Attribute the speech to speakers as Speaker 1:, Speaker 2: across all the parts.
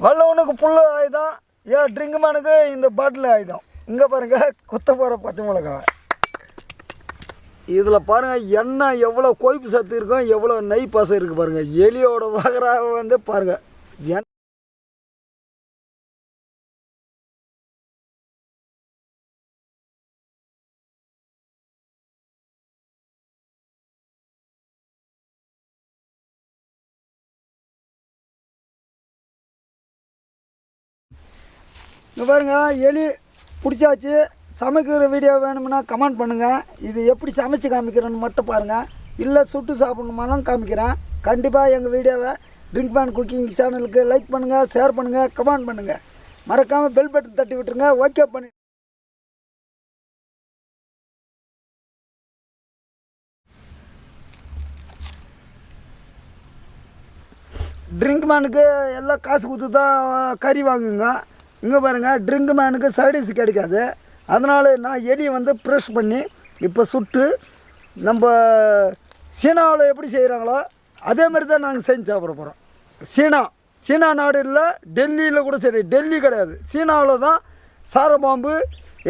Speaker 1: வல்லவனுக்கு புல் ஆயுதம் ஏன் ட்ரிங்க் மேனுக்கு இந்த பாட்டில் ஆயுதம். இங்கே பாருங்க குத்த போகிற பச்சை மிளகாய் இதில் பாருங்கள் எண்ணெய் எவ்வளோ கொய்ப்பு சத்து இருக்கும் எவ்வளோ நெய் பசை இருக்குது பாருங்கள் எலியோட வகராக வந்து பாருங்கள் இங்கே பாருங்கள் எலி பிடிச்சாச்சு. சமைக்கிற வீடியோ வேணும்னா கமெண்ட் பண்ணுங்கள் இது எப்படி சமைச்சு காமிக்கிறேன்னு மட்டும் பாருங்கள் இல்லை சுட்டு சாப்பிடணுமாலும் காமிக்கிறேன். கண்டிப்பாக எங்கள் வீடியோவை ட்ரிங்க் மேன் குக்கிங் சேனலுக்கு லைக் பண்ணுங்கள் ஷேர் பண்ணுங்கள் கமெண்ட் பண்ணுங்கள் மறக்காமல் பெல் பட்டன் தட்டி விட்டுருங்க. ஓகே பண்ணி ட்ரிங்க் மேனுக்கு எல்லாம் காசு கொடுத்து தான் கறி வாங்குங்க. இங்கே பாருங்கள் ட்ரிங்க் மேனுக்கு சைடிஸ் கிடைக்காது. அதனால் நான் எலி வந்து ப்ரெஷ் பண்ணி இப்போ சுட்டு நம்ம சீனாவில் எப்படி செய்கிறாங்களோ அதே மாதிரி தான் நாங்கள் செஞ்சு சாப்பிட போகிறோம் சீனா சீனா நாடு இல்லை டெல்லியில் கூட சரி டெல்லி கிடையாது. சீனாவில் தான் சார பாம்பு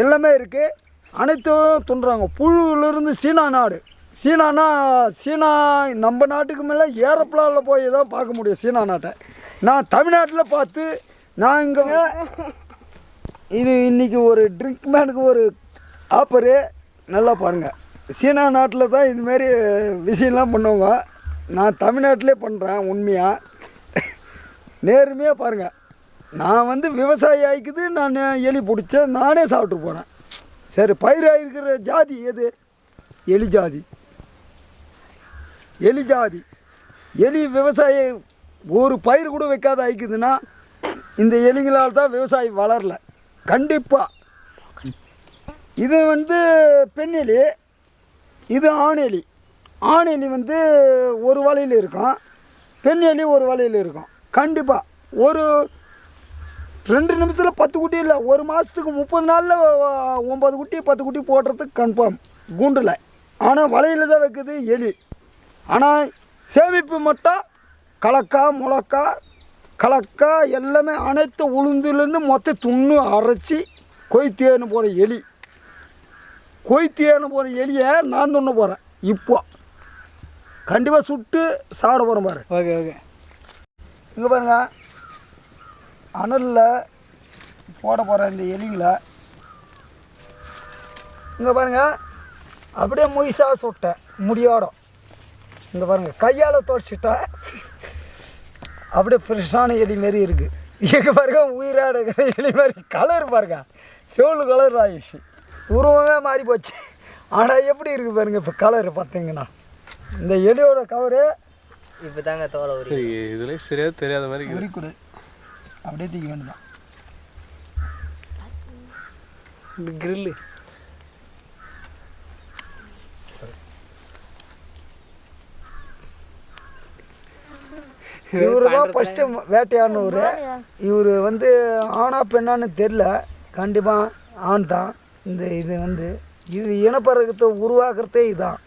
Speaker 1: எல்லாமே இருக்குது அனைத்தும் துண்டுறாங்க புழுவிலிருந்து சீனா நாடு. சீனானா சீனா நம்ம நாட்டுக்கு மேலே ஏரோப்ளானில் போய் தான் பார்க்க முடியும் சீனா நாட்டை. நான் தமிழ்நாட்டில் பார்த்து நான் இங்கே இது இன்றைக்கி ஒரு ட்ரிங்க் மேனுக்கு ஒரு ஆப்பரு நல்லா பாருங்கள் சீனா நாட்டில் தான் இதுமாரி விஷயம்லாம் பண்ணுவாங்க. நான் தமிழ்நாட்டிலே பண்ணுறேன் உண்மையாக நேர்மையாக பாருங்கள் நான் வந்து விவசாயி ஆகிக்குது நான் எலி பிடிச்சேன் நானே சாப்பிட்டு போகிறேன் சரி பயிராயிருக்கிற ஜாதி எது? எலி ஜாதி. எலி ஜாதி. எலி விவசாயி ஒரு பயிர் கூட வைக்காத ஆயிக்குதுன்னா இந்த எலிங்களால் தான் விவசாயம் வளரல. கண்டிப்பாக இது வந்து பெண் எலி இது ஆண் எலி. ஆண் எலி வந்து ஒரு வலையில் இருக்கும். பெண் எலி ஒரு வலையில் இருக்கும். கண்டிப்பாக ஒரு ரெண்டு நிமிஷத்தில் பத்து குட்டி இல்லை ஒரு மாதத்துக்கு முப்பது நாளில் ஒம்பது குட்டி பத்து குட்டி போடுறதுக்கு கன்ஃபார்ம் கூண்டில். ஆனால் வலையில் தான் வைக்குது எலி. ஆனால் சேமிப்பு மட்டும் கலக்கா முளக்கா கலக்கா எல்லாமே அனைத்து உளுந்துலேருந்து மொத்த துண்ணு அரைச்சி கொய்த்தேன்னு போகிற எலி. கொய்த்தேன்னு போகிற எலியை நான் துண்ண போகிறேன் இப்போ. கண்டிப்பாக சுட்டு சாப்பிட போகிறேன் பாரு.
Speaker 2: Okay okay.
Speaker 1: இங்கே பாருங்க. அனலில் போட போகிற இந்த எலிங்களை இங்கே பாருங்க. அப்படியே முயசாக சுட்டேன். முடியோட இங்கே பாருங்க. கையால் துடைச்சிட்டேன். அப்படியே ஃப்ரெஷ்ஷான எலி மாரி இருக்குது இங்கே பாருங்க உயிராட இருக்கிற எலி மாதிரி கலர் பாருங்க. செவலு கலர் ஆயிடுச்சு. உருவமே மாறி போச்சு. ஆனால் எப்படி இருக்குது பாருங்க இப்போ கலர் பார்த்தீங்கன்னா இந்த எலியோட கவரு
Speaker 2: இப்போ தாங்க தோலை உரி
Speaker 3: இதுல சரியா தெரியாத மாதிரி இருக்குது.
Speaker 1: உரிக்குடு அப்படியே தூக்கி வேண்டியதான்
Speaker 2: கிரில்லு.
Speaker 1: இவரு தான் ஃபஸ்ட்டு வேட்டையாடினவர். இவர் வந்து ஆணா பெண்ணான்னு தெரில கண்டிப்பாக ஆண் தான். இந்த இது வந்து இது இனப்பறக்கத்தை உருவாக்குறதே இதான்.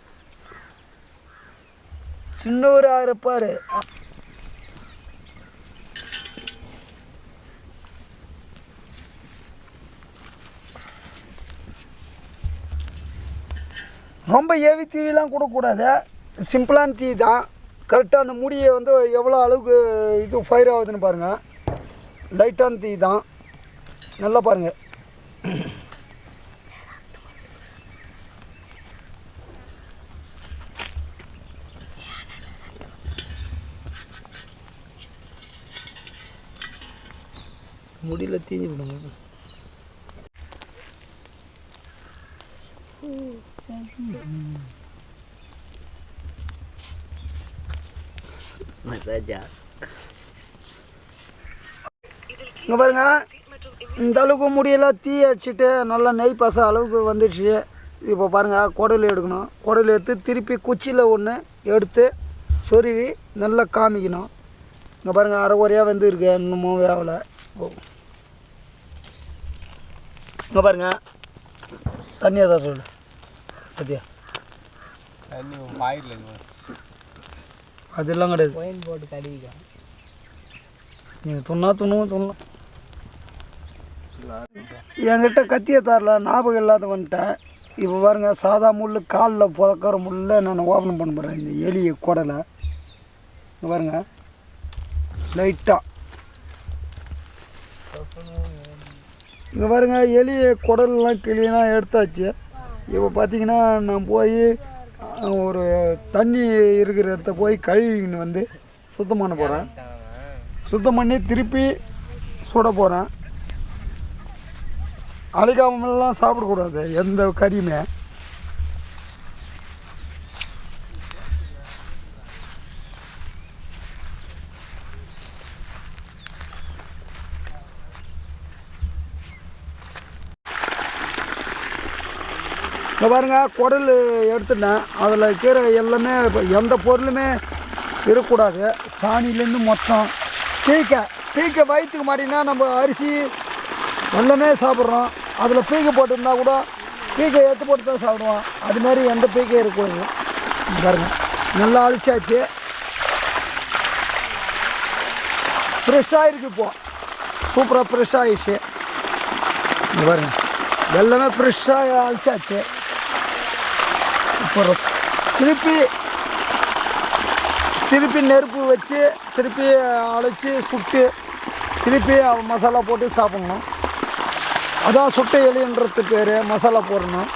Speaker 1: சின்னவராக இருப்பார். ரொம்ப ஏவி தீவிலாம் கொடுக்கக்கூடாது. சிம்பிளான தீ தான். கரெக்டாக அந்த முடியை வந்து எவ்வளோ அளவுக்கு இது ஃபயர் ஆகுதுன்னு பாருங்கள் லைட்டான தீ தான். நல்லா பாருங்கள் முடியல தீஞ்சு விடுங்க.
Speaker 2: மசாஜா
Speaker 1: இங்கே பாருங்க இந்த அளவுக்கு முடியெல்லாம் தீ அடிச்சுட்டு நல்லா நெய் பச அளவுக்கு வந்துடுச்சு. இப்போ பாருங்கள் குடல் எடுக்கணும். குடல் எடுத்து திருப்பி குச்சியில் ஒன்று எடுத்து சொருவி நல்லா காமிக்கணும். இங்கே பாருங்கள் அரை குறையாக வந்து இருக்கு இன்னமும் வேகலை இங்கே பாருங்க தண்ணியாக தான் சொல்லு. சத்யா.
Speaker 3: தண்ணி
Speaker 1: அதெல்லாம் கிடையாது.
Speaker 2: ஒயின் போட்டு கழுவிக்கலாம்
Speaker 1: நீங்கள் துண்ணா துண்ணுவோம் துண்ணலாம். என்கிட்ட கத்தியை தரல ஞாபகம் இல்லாத வந்துட்டேன். இப்போ பாருங்க சாதா முள் காலில் புதக்கிற முள்ள நான் ஓப்பன் பண்ண போகிறேன் இந்த எலி குடலை. இங்க பாருங்க. லைட்டாக இங்கே பாருங்க எலி குடல்லாம் கிளீனாக எடுத்தாச்சு. இப்போ பார்த்தீங்கன்னா நான் போய் ஒரு தண்ணி இருக்கிற இடத்த போய் கழுவின்னு வந்து சுத்தம் பண்ண போகிறேன் சுத்தம் பண்ணி திருப்பி சுட போகிறேன் அழிக்காமலாம் சாப்பிடக்கூடாது எந்த கறியுமே. இப்போ பாருங்கள் குடல் எடுத்துட்டேன். அதில் இருக்கிற எல்லாமே இப்போ எந்த பொருளுமே இருக்கக்கூடாது. சாணிலேருந்து மொத்தம். பீக்க பீக்கை வயிற்றுக்கு மாட்டினா நம்ம அரிசி எல்லாமே சாப்பிட்றோம். அதில் பீக்கை போட்டிருந்தா கூட பீக்கை எடுத்து போட்டு தான் சாப்பிடுவோம். அது மாதிரி எந்த பீக்கையும் இருக்கக்கூடாது. பாருங்கள் பாருங்க நல்லா அழிச்சாச்சு. ஃப்ரெஷ்ஷாக இருக்குது இப்போ. சூப்பராக ஃப்ரெஷ் ஆகிடுச்சு பாருங்க எல்லாமே ஃப்ரெஷ்ஷாக அழிச்சாச்சு. இப்போ திருப்பி திருப்பி நெருப்பு வச்சு திருப்பி அழைச்சி சுட்டு திருப்பி மசாலா போட்டு சாப்பிட்ணும். அதான் சுட்ட எலின்றது பேர் மசாலா போடணும்.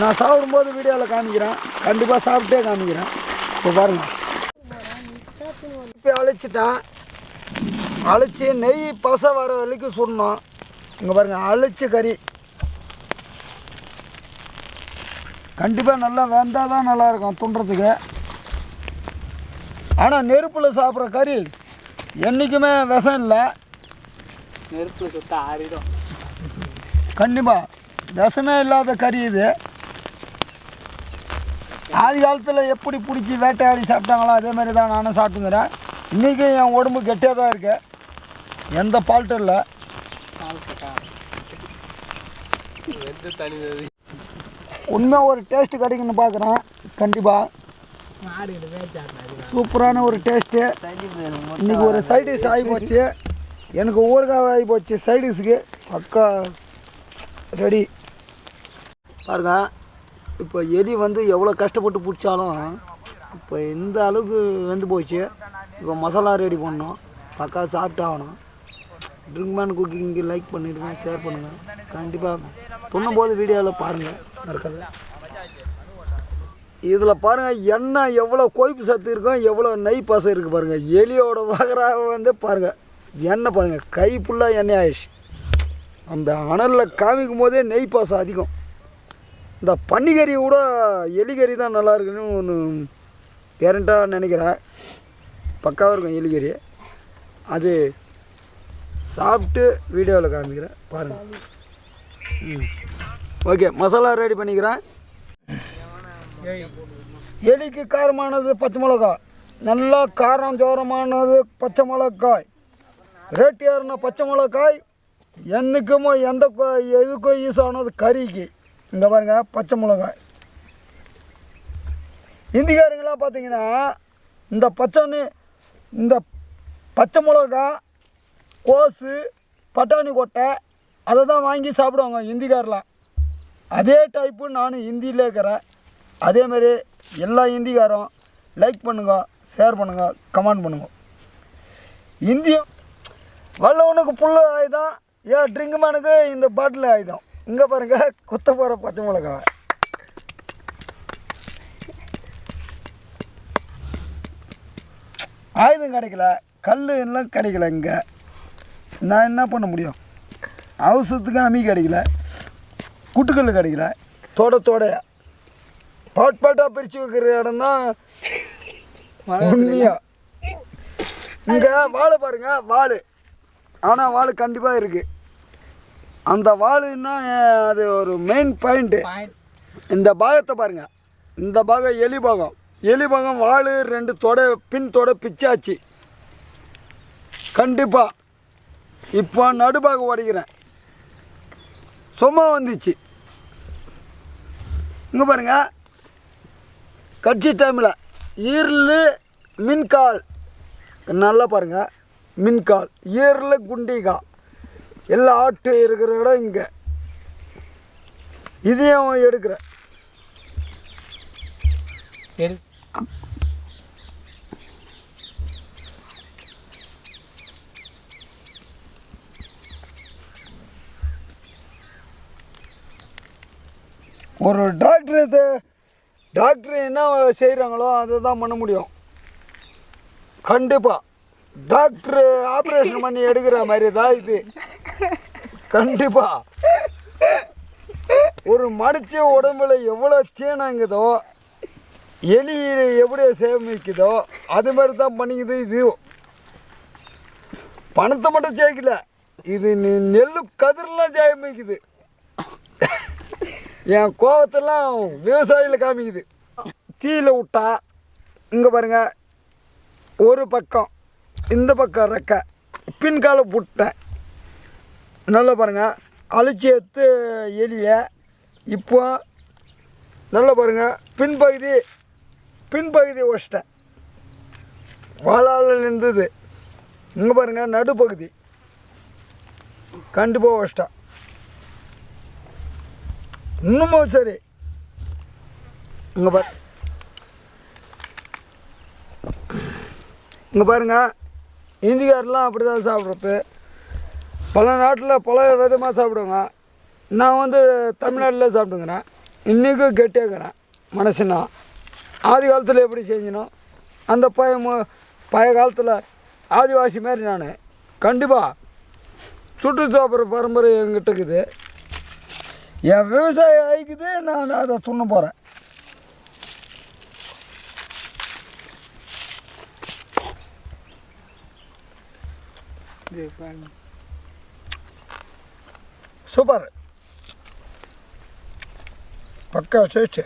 Speaker 1: நான் சாப்பிடும்போது வீடியோவில் காமிக்கிறேன். கண்டிப்பாக சாப்பிட்டே காமிக்கிறேன். இப்போ பாருங்கள் இப்போ அழைச்சிட்டேன் அழைச்சி நெய் பசை வர வரைக்கும் சுடணும். இங்கே பாருங்கள் அழைச்சி கறி. கண்டிப்பாக நல்லா வெந்தால் தான் நல்லாயிருக்கும் துண்டுறதுக்கு. ஆனால் நெருப்பில் சாப்பிட்ற கறி என்றைக்குமே விஷம் இல்லை.
Speaker 2: நெருப்பு சுத்த ஆறிடும்.
Speaker 1: கண்டிப்பாக விஷமே இல்லாத கறி இது. ஆதி காலத்தில் எப்படி பிடிச்சி வேட்டையாடி சாப்பிட்டாங்களோ அதே மாதிரி தான் நானும் சாப்பிட்டுங்கிறேன் இன்றைக்கும் என் உடம்பு கெட்டியாக தான் இருக்கு. எந்த ஃபால்ட்டும் இல்லை. உண்மையாக ஒரு டேஸ்ட்டு கிடைக்குன்னு பார்க்குறேன். கண்டிப்பாக சூப்பரான ஒரு டேஸ்ட்டு இன்றைக்கி ஒரு சைடிஷ் ஆகி போச்சு. எனக்கு ஊறுகாய் ஆகி போச்சு. சைடிஷ்க்கு பக்கா ரெடி பாருங்க. இப்போ எலி வந்து எவ்வளோ கஷ்டப்பட்டு பிடிச்சாலும் இப்போ இந்த அளவுக்கு வெந்து போச்சு. இப்போ மசாலா ரெடி பண்ணோம் பக்கா சாப்பிட்டு ஆகணும் ட்ரிங்க் மேன் குக்கிங்க்கு லைக் பண்ணிவிடுங்க ஷேர் பண்ணுங்கள் கண்டிப்பாக துண்ணும்போது வீடியோவில் பாருங்கள் மறக்காது இதில் பாருங்கள் எண்ணெய் எவ்வளோ கொழுப்பு சத்து இருக்கும் எவ்வளோ நெய் பாசம் இருக்குது பாருங்கள் எலியோட வகராக வந்து பாருங்கள் எண்ணெய் பாருங்கள் கை ஃபுல்லாக எண்ணெய் ஆயிடுச்சு. அந்த அனலில் காமிக்கும் போதே நெய் பாசம் அதிகம். இந்த பன்னிக்கறி கூட எலிக்கறி தான் நல்லா இருக்குன்னு ஒன்று கேரண்டாக நினைக்கிறேன். பக்காவாக இருக்கும் எலிக்கறி அது சாப்பிட்டு வீடியோவில் காமிக்கிறேன் பாருங்கள் ம். ஓகே மசாலா ரெடி பண்ணிக்கிறேன். எலிக்கு காரமானது பச்சை மிளகா நல்லா காரம் ஜோரமானது பச்சை மிளகாய். ரேட் ஏறின பச்சை மிளகாய் என்னைக்குமோ எந்த எதுக்கும் யூஸ் ஆனது கறிக்கு. இந்த பாருங்க பச்சை மிளகாய். இந்திக்காரங்களாம் பார்த்தீங்கன்னா இந்த பச்சைன்னு இந்த பச்சை மிளகாய் கோஸு பட்டாணி கொட்டை அதை தான் வாங்கி சாப்பிடுவாங்க இந்திக்காரெலாம் அதே டைப்பு நானும் ஹிந்தியில் இருக்கிறேன். அதேமாரி எல்லா ஹிந்திக்காரும் லைக் பண்ணுங்க ஷேர் பண்ணுங்க கமெண்ட் பண்ணுங்க. இந்தியும் வல்லவனுக்கு புல் ஆயுதம் ஏன் ட்ரிங்க் மேனுக்கு இந்த பாட்டில் ஆயுதம்? இங்கே பாருங்க குத்த போகிற பச்சை மிளகா ஆயுதம் கிடைக்கல கல் எல்லாம் கிடைக்கல இங்கே. நான் என்ன பண்ண முடியும்? அவசரத்துக்கு அமி கிடைக்கல. குட்டுக்கல் கிடைக்கல. தோட தோடையா பாட் பாட்டாக பிரித்து வைக்கிற இடம் தான் உண்மையா? இங்கே வாழை பாருங்க வாள் ஆனால் வாள் கண்டிப்பாக இருக்குது அந்த வாளுன்னா அஹ், அது ஒரு மெயின் பாயிண்ட்டு
Speaker 2: பாயிண்ட்
Speaker 1: இந்த பாகத்தை பாருங்க. இந்த பாகம் எலி பாகம். எலி பாகம் வாள் ரெண்டு தொடை பின் தொடை பிச்சாச்சு. கண்டிப்பாக இப்போ நடுபாக உடைக்கிறேன் சும்மா வந்துச்சு. இங்கே பாருங்கள் கட்சி டைமில் ஈரல் மின்கால். நல்லா பாருங்கள் மின்கால் ஈரல் குண்டிகா. எல்லா ஆட்டு இருக்கிற இடம் இங்கே. இதையும் எடுக்கிறேன். ஒரு டாக்டர் டாக்டர் என்ன செய்கிறாங்களோ அதை தான் பண்ண முடியும். கண்டிப்பாக டாக்டர் ஆப்ரேஷன் பண்ணி எடுக்கிற மாதிரி தான் இது. கண்டிப்பாக ஒரு மடிச்ச உடம்புல எவ்வளோ தீனங்குதோ எலி எப்படி சேமிக்குதோ அது மாதிரி தான் பண்ணிக்குது இது. பணத்தை மட்டும் சேர்க்கல. இது நெல்லு கதிரெலாம் சேமிக்குது. என் கோபத்தெல்லாம் விவசாயியில் காமிக்குது. தீயில் விட்டா இங்கே பாருங்க ஒரு பக்கம் இந்த பக்கம் ரெக்கை பின்கால புட்டேன் நல்லா பாருங்க அழிச்சி எடுத்து எலிய இப்போ நல்லா பாருங்க பின்பகுதி பின்பகுதி வச்சிட்டேன் வாழால் இருந்தது இங்கே பாருங்க நடுப்பகுதி. கண்டிப்பாக வச்சிட்டேன் இன்னமும் சரி. இங்கே பாரு. இங்கே பாருங்க. இந்திக்காரெலாம் அப்படி தான் சாப்பிட்றது பல நாட்டில் பல விதமாக சாப்பிடுவாங்க. நான் வந்து தமிழ்நாட்டில் சாப்பிட்டுங்கிறேன் இன்றைக்கும் கெட்டியாக்கிறேன் மனசுனா ஆதி காலத்தில் எப்படி செஞ்சினோம் அந்த பயம் மு- பழைய காலத்தில் ஆதிவாசி மாதிரி நான். கண்டிப்பாக சுற்றுச்சாப்புற பரம்பரை எங்கிட்ட இருக்குது. என் விவசாயம் ஆயிக்குது நான் அதை துண்ண போகிறேன் சூப்பர் பக்கா டேஸ்ட்டு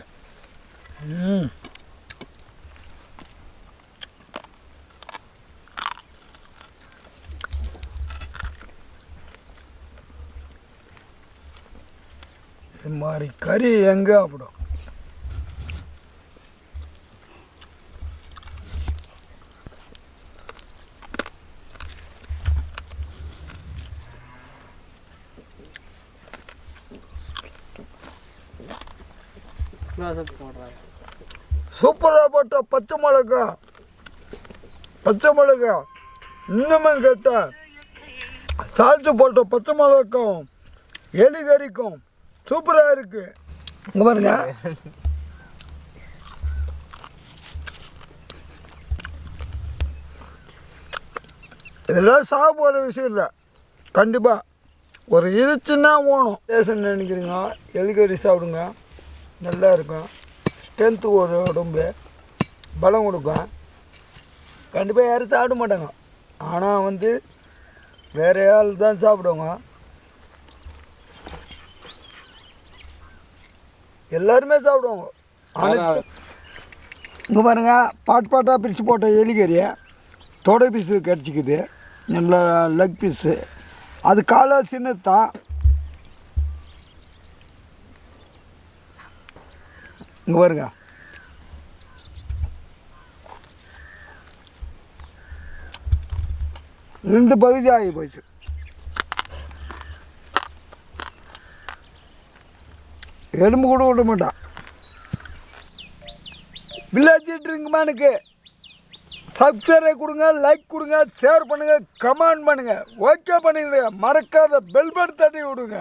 Speaker 1: ம். இது மாதிரி கறி எங்கே சாப்பிடும் சூப்பராக போட்ட பச்சை மிளகா. பச்சை மிளகா. இன்னுமே கேட்டேன் சால்ட்டு போட்ட பச்சை மிளகாக்கும் எலி கறிக்கும் சூப்பராக இருக்கு. இங்கே பாருங்க. இதெல்லாம் சாப்பிட்ற விஷயம் இல்லை. கண்டிப்பாக ஒரு இருச்சுன்னா ஓணும். பேச நினைக்கிறீங்க எலிகறி சாப்பிடுங்க. நல்லா இருக்கும். ஸ்ட்ரென்த்து ஒரு உடம்பு. பலம் கொடுக்கும். கண்டிப்பாக யாரும் சாப்பிட மாட்டாங்க. ஆனால் வந்து வேறு ஆள் தான் சாப்பிடுவாங்க. எல்லாருமே சாப்பிடுவாங்க. அனைத்து இங்கே பாருங்க பாட் பாட்டாக பிரித்து போட்ட எலிகறியை தொடை பீஸு கிடச்சிக்குது. நல்ல லெக் பீஸு அது காலை சின்னது தான். இங்கே பாருங்க. ரெண்டு பகுதி ஆகி போச்சு. எலும்பு கூட விட மாட்டான். வில்லேஜ் ட்ரிங்க் மேனுக்கு சப்ஸ்கிரைப் கொடுங்க லைக் கொடுங்க ஷேர் பண்ணுங்க கமெண்ட் பண்ணுங்க. ஓகே பண்ணிடுங்க. மறக்காத பெல் பட்டன் தட்டி விடுங்க.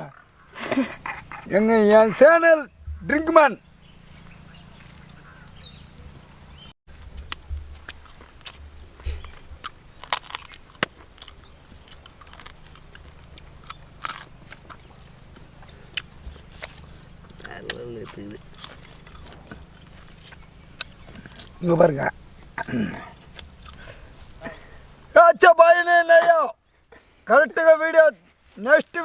Speaker 1: எங்கள் என் சேனல் ட்ரிங்க் இருக்குது. இங்கே பாருங்க. ஆச்சா பாயினே நையோ கரெக்டுగా வீடிయో నెక్స్ట్